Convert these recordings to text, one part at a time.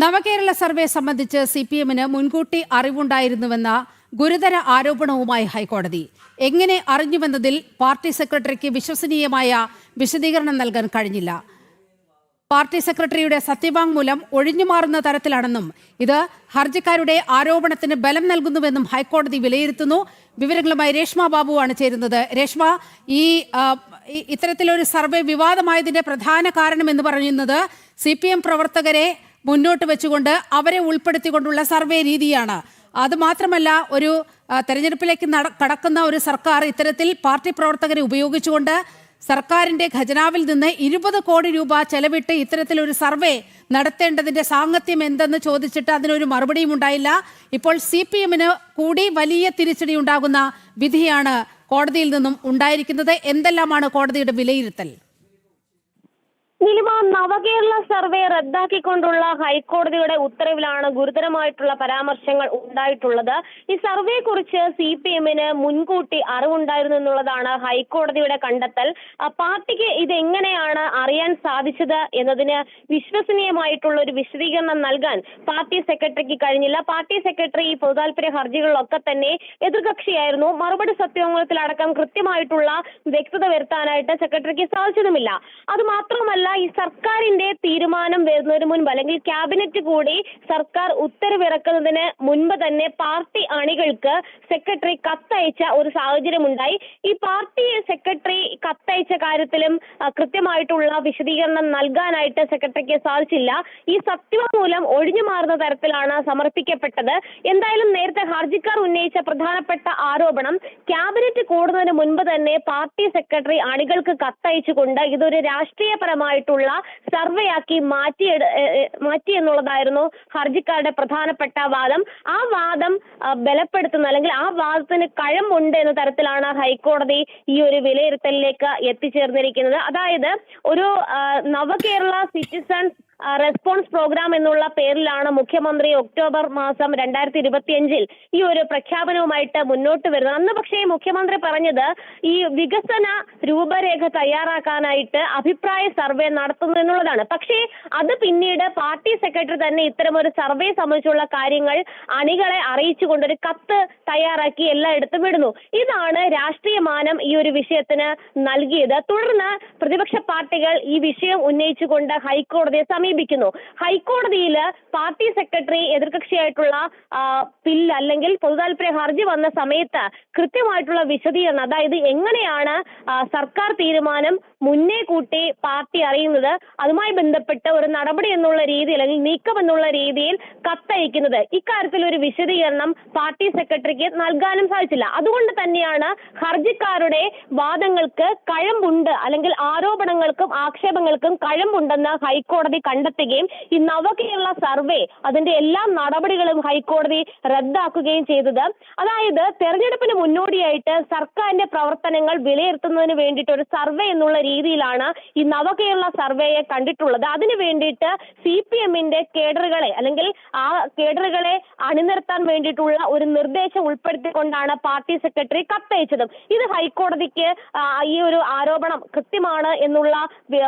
നവകേരള survey സംബന്ധിച്ച് C P എമ്മിന് മുൻകൂട്ടി അറിവുണ്ടായിരുന്നുവെന്ന ഗുരുതര ആരോപണവുമായി ഹൈക്കോടതി. എങ്ങനെ അറിഞ്ഞുവെന്നതിൽ പാർട്ടി സെക്രട്ടറിക്ക് വിശ്വസനീയമായ വിശദീകരണം നൽകാൻ കഴിഞ്ഞില്ല. പാർട്ടി സെക്രട്ടറിയുടെ സത്യവാങ്മൂലം ഒഴിഞ്ഞുമാറുന്ന തരത്തിലാണെന്നും ഇത് ഹർജിക്കാരുടെ ആരോപണത്തിന് ബലം നൽകുന്നുവെന്നും ഹൈക്കോടതി വിലയിരുത്തുന്നു. വിവരങ്ങളുമായി രേഷ്മ ബാബുവാണ് ചേരുന്നത്. രേഷ്മ ഈ ഇത്തരത്തിലൊരു സർവേ വിവാദമായതിന്റെ പ്രധാന കാരണം എന്ന് പറയുന്നത് സി പ്രവർത്തകരെ മുന്നോട്ട് വെച്ചുകൊണ്ട് അവരെ ഉൾപ്പെടുത്തിക്കൊണ്ടുള്ള സർവേ രീതിയാണ്. അതുമാത്രമല്ല ഒരു തെരഞ്ഞെടുപ്പിലേക്ക് കടക്കുന്ന ഒരു സർക്കാർ ഇത്തരത്തിൽ പാർട്ടി പ്രവർത്തകരെ ഉപയോഗിച്ചുകൊണ്ട് സർക്കാരിന്റെ ഖജനാവിൽ നിന്ന് ഇരുപത് കോടി രൂപ ചെലവിട്ട് ഇത്തരത്തിലൊരു സർവേ നടത്തേണ്ടതിന്റെ സാങ്കത്യം എന്തെന്ന് ചോദിച്ചിട്ട് അതിനൊരു മറുപടിയും ഉണ്ടായില്ല. ഇപ്പോൾ സി പി എമ്മിന് കൂടി വലിയ തിരിച്ചടി ഉണ്ടാകുന്ന വിധിയാണ് കോടതിയിൽ നിന്നും ഉണ്ടായിരിക്കുന്നത്. എന്തെല്ലാമാണ് കോടതിയുടെ വിലയിരുത്തൽ? നിലിമ നവകേരള സർവേ റദ്ദാക്കിക്കൊണ്ടുള്ള ഹൈക്കോടതിയുടെ ഉത്തരവിലാണ് ഗുരുതരമായിട്ടുള്ള പരാമർശങ്ങൾ ഉണ്ടായിട്ടുള്ളത്. ഈ സർവേ കുറിച്ച് സി പി എമ്മിന് മുൻകൂട്ടി അറിവുണ്ടായിരുന്നു എന്നുള്ളതാണ് ഹൈക്കോടതിയുടെ കണ്ടെത്തൽ. പാർട്ടിക്ക് ഇതെങ്ങനെയാണ് അറിയാൻ സാധിച്ചത് എന്നതിന് വിശ്വസനീയമായിട്ടുള്ള ഒരു വിശദീകരണം നൽകാൻ പാർട്ടി സെക്രട്ടറിക്ക് കഴിഞ്ഞില്ല. പാർട്ടി സെക്രട്ടറി ഈ പൊതുതാൽപര്യ ഹർജികളിലൊക്കെ തന്നെ എതിർകക്ഷിയായിരുന്നു. മറുപടി സത്യവാങ്മൂലത്തിലടക്കം കൃത്യമായിട്ടുള്ള വ്യക്തത വരുത്താനായിട്ട് സെക്രട്ടറിക്ക് സാധിച്ചതുമില്ല. അത് മാത്രമല്ല ഈ സർക്കാരിന്റെ തീരുമാനം വരുന്നതിന് മുൻപ് അല്ലെങ്കിൽ ക്യാബിനറ്റ് കൂടി സർക്കാർ ഉത്തരവിറക്കുന്നതിന് മുൻപ് തന്നെ പാർട്ടി അണികൾക്ക് സെക്രട്ടറി കത്തയച്ച ഒരു സാഹചര്യമുണ്ടായി. ഈ പാർട്ടി സെക്രട്ടറി കത്തയച്ച കാര്യത്തിലും കൃത്യമായിട്ടുള്ള വിശദീകരണം നൽകാനായിട്ട് സെക്രട്ടറിക്ക് സാധിച്ചില്ല. ഈ സത്യവാങ്മൂലം ഒഴിഞ്ഞു മാറുന്ന തരത്തിലാണ് സമർപ്പിക്കപ്പെട്ടത്. എന്തായാലും നേരത്തെ ഹർജിക്കാർ ഉന്നയിച്ച പ്രധാനപ്പെട്ട ആരോപണം ക്യാബിനറ്റ് കൂടുന്നതിന് മുൻപ് തന്നെ പാർട്ടി സെക്രട്ടറി അണികൾക്ക് കത്തയച്ചുകൊണ്ട് ഇതൊരു രാഷ്ട്രീയപരമായിട്ടുള്ള സർവേ ആക്കി മാറ്റി മാറ്റി എന്നുള്ളതായിരുന്നു ഹർജിക്കാരുടെ പ്രധാനപ്പെട്ട വാദം. ആ വാദം ബലപ്പെടുത്തുന്ന അല്ലെങ്കിൽ ആ വാദത്തിന് കഴമുണ്ട് എന്ന തരത്തിലാണ് ഹൈക്കോടതി ഈ ഒരു വിലയിരുത്തലിലേക്ക് എത്തിച്ചേർന്നിരിക്കുന്നത്. അതായത് ഒരു Navakerala citizen ah, response programme എന്നുള്ള പേരിലാണ് മുഖ്യമന്ത്രി ഒക്ടോബർ മാസം രണ്ടായിരത്തി ഇരുപത്തിയഞ്ചിൽ ഈ ഒരു പ്രഖ്യാപനവുമായിട്ട് മുന്നോട്ട് വരുന്നത്. അന്ന് പക്ഷേ മുഖ്യമന്ത്രി പറഞ്ഞത് ഈ വികസന രൂപരേഖ തയ്യാറാക്കാനായിട്ട് അഭിപ്രായ സർവേ നടത്തുന്നു എന്നുള്ളതാണ്. പക്ഷേ അത് പിന്നീട് പാർട്ടി സെക്രട്ടറി തന്നെ ഇത്തരമൊരു സർവേ സംബന്ധിച്ചുള്ള കാര്യങ്ങൾ അണികളെ അറിയിച്ചുകൊണ്ട് ഒരു കത്ത് തയ്യാറാക്കി എല്ലായിടത്തും വിടുന്നു ഇതാണ് രാഷ്ട്രീയ മാനം ഈ ഒരു വിഷയത്തിന് നൽകിയത്. തുടർന്ന് പ്രതിപക്ഷ പാർട്ടികൾ ഈ വിഷയം ഉന്നയിച്ചുകൊണ്ട് ഹൈക്കോടതിയെ സമീപിക്കുന്നു. ഹൈക്കോടതിയിൽ പാർട്ടി സെക്രട്ടറി എതിർകക്ഷിയായിട്ടുള്ള പിൽ അല്ലെങ്കിൽ പൊതുതാൽപര്യ ഹർജി വന്ന സമയത്ത് കൃത്യമായിട്ടുള്ള വിശദീകരണം അതായത് എങ്ങനെയാണ് സർക്കാർ തീരുമാനം മുന്നേ കൂട്ടി പാർട്ടി അറിയുന്നത് അതുമായി ബന്ധപ്പെട്ട് ഒരു നടപടി എന്നുള്ള രീതിയിൽ അല്ലെങ്കിൽ നീക്കം എന്നുള്ള രീതിയിൽ കത്തയക്കുന്നത്. ഇക്കാര്യത്തിൽ ഒരു വിശദീകരണം പാർട്ടി സെക്രട്ടറിക്ക് നൽകാനും സാധിച്ചില്ല. അതുകൊണ്ട് തന്നെയാണ് ഹർജിക്കാരുടെ വാദങ്ങൾക്ക് കഴമ്പുണ്ട് അല്ലെങ്കിൽ ആരോപണങ്ങൾക്കും ആക്ഷേപങ്ങൾക്കും കഴമ്പുണ്ടെന്ന് ഹൈക്കോടതി കണ്ടെത്തുകയും ഈ നവകേരള സർവേ അതിന്റെ എല്ലാ നടപടികളും ഹൈക്കോടതി റദ്ദാക്കുകയും ചെയ്തത്. അതായത് തെരഞ്ഞെടുപ്പിന് മുന്നോടിയായിട്ട് സർക്കാരിന്റെ പ്രവർത്തനങ്ങൾ വിലയിരുത്തുന്നതിന് വേണ്ടിയിട്ട് ഒരു സർവേ എന്നുള്ള രീതിയിലാണ് ഈ നവകേരള സർവേയെ കണ്ടിട്ടുള്ളത്. അതിനു വേണ്ടിയിട്ട് സി പി എമ്മിന്റെ കേഡറുകളെ അല്ലെങ്കിൽ ആ കേഡറുകളെ അണിനിർത്താൻ വേണ്ടിയിട്ടുള്ള ഒരു നിർദ്ദേശം ഉൾപ്പെടുത്തിക്കൊണ്ടാണ് പാർട്ടി സെക്രട്ടറി കത്തയച്ചതും. ഇത് ഹൈക്കോടതിക്ക് ഈ ഒരു ആരോപണം കൃത്യമാണ് എന്നുള്ള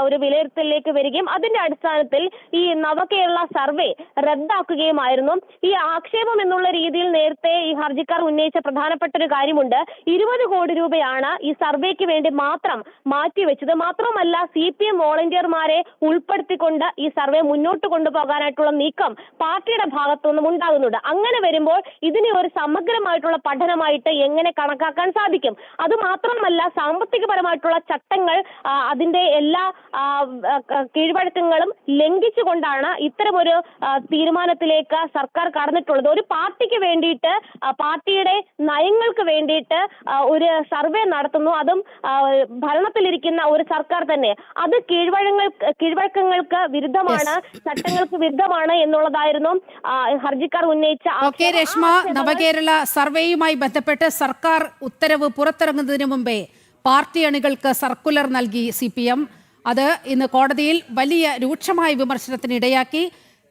ഒരു വിലയിരുത്തലിലേക്ക് വരികയും അതിന്റെ അടിസ്ഥാനത്തിൽ ഈ നവകേരള സർവേ റദ്ദാക്കുകയുമായിരുന്നു. ഈ ആക്ഷേപം എന്നുള്ള രീതിയിൽ നേരത്തെ ഈ ഹർജിക്കാർ ഉന്നയിച്ച പ്രധാനപ്പെട്ട ഒരു കാര്യമുണ്ട്. ഇരുപത് കോടി രൂപയാണ് ഈ സർവേക്ക് വേണ്ടി മാത്രം മാറ്റിവെച്ചത്. മാത്രമല്ല സി പി എം വോളണ്ടിയർമാരെ ഉൾപ്പെടുത്തിക്കൊണ്ട് ഈ സർവേ മുന്നോട്ട് കൊണ്ടുപോകാനായിട്ടുള്ള നീക്കം പാർട്ടിയുടെ ഭാഗത്തുനിന്നും ഉണ്ടാകുന്നുണ്ട്. അങ്ങനെ വരുമ്പോൾ ഇതിനെ ഒരു സമഗ്രമായിട്ടുള്ള പഠനമായിട്ട് എങ്ങനെ കണക്കാക്കാൻ സാധിക്കും? അത് മാത്രമല്ല സാമ്പത്തികപരമായിട്ടുള്ള ചട്ടങ്ങൾ അതിന്റെ എല്ലാ കീഴ്വഴക്കങ്ങളും ലംഘിച്ചുകൊണ്ടാണ് ഇത്തരമൊരു തീരുമാനത്തിലേക്ക് സർക്കാർ കടന്നിട്ടുള്ളത്. ഒരു പാർട്ടിക്ക് വേണ്ടിയിട്ട് പാർട്ടിയുടെ നയങ്ങൾക്ക് വേണ്ടിയിട്ട് ഒരു സർവേ നടത്തുന്നു. അതും ഭരണത്തിലിരിക്കുന്ന ഒരു സർക്കാർ തന്നെ. അത് കീഴ്വഴങ്ങൾ കീഴ്വഴക്കങ്ങൾക്ക് വിരുദ്ധമാണ് ചട്ടങ്ങൾക്ക് വിരുദ്ധമാണ് എന്നുള്ളതായിരുന്നു ഹർജിക്കാർ ഉന്നയിച്ച ഓക്കെ ആക്ഷേപങ്ങൾ- നവകേരള സർവേയുമായി ബന്ധപ്പെട്ട് സർക്കാർ ഉത്തരവ് പുറത്തിറങ്ങുന്നതിന് മുമ്പേ പാർട്ടി അണികൾക്ക് സർക്കുലർ നൽകി സി പി എം. അത് ഇന്ന് കോടതിയിൽ വലിയ രൂക്ഷമായ വിമർശനത്തിന് ഇടയാക്കി.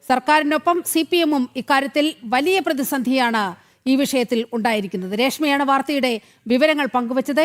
സർക്കാരിനൊപ്പം സി പി എമ്മും ഇക്കാര്യത്തിൽ വലിയ പ്രതിസന്ധിയാണ് ഈ വിഷയത്തിൽ ഉണ്ടായിരിക്കുന്നത്. രേഷ്മയാണ് വാർത്തയുടെ വിവരങ്ങൾ പങ്കുവച്ചത്.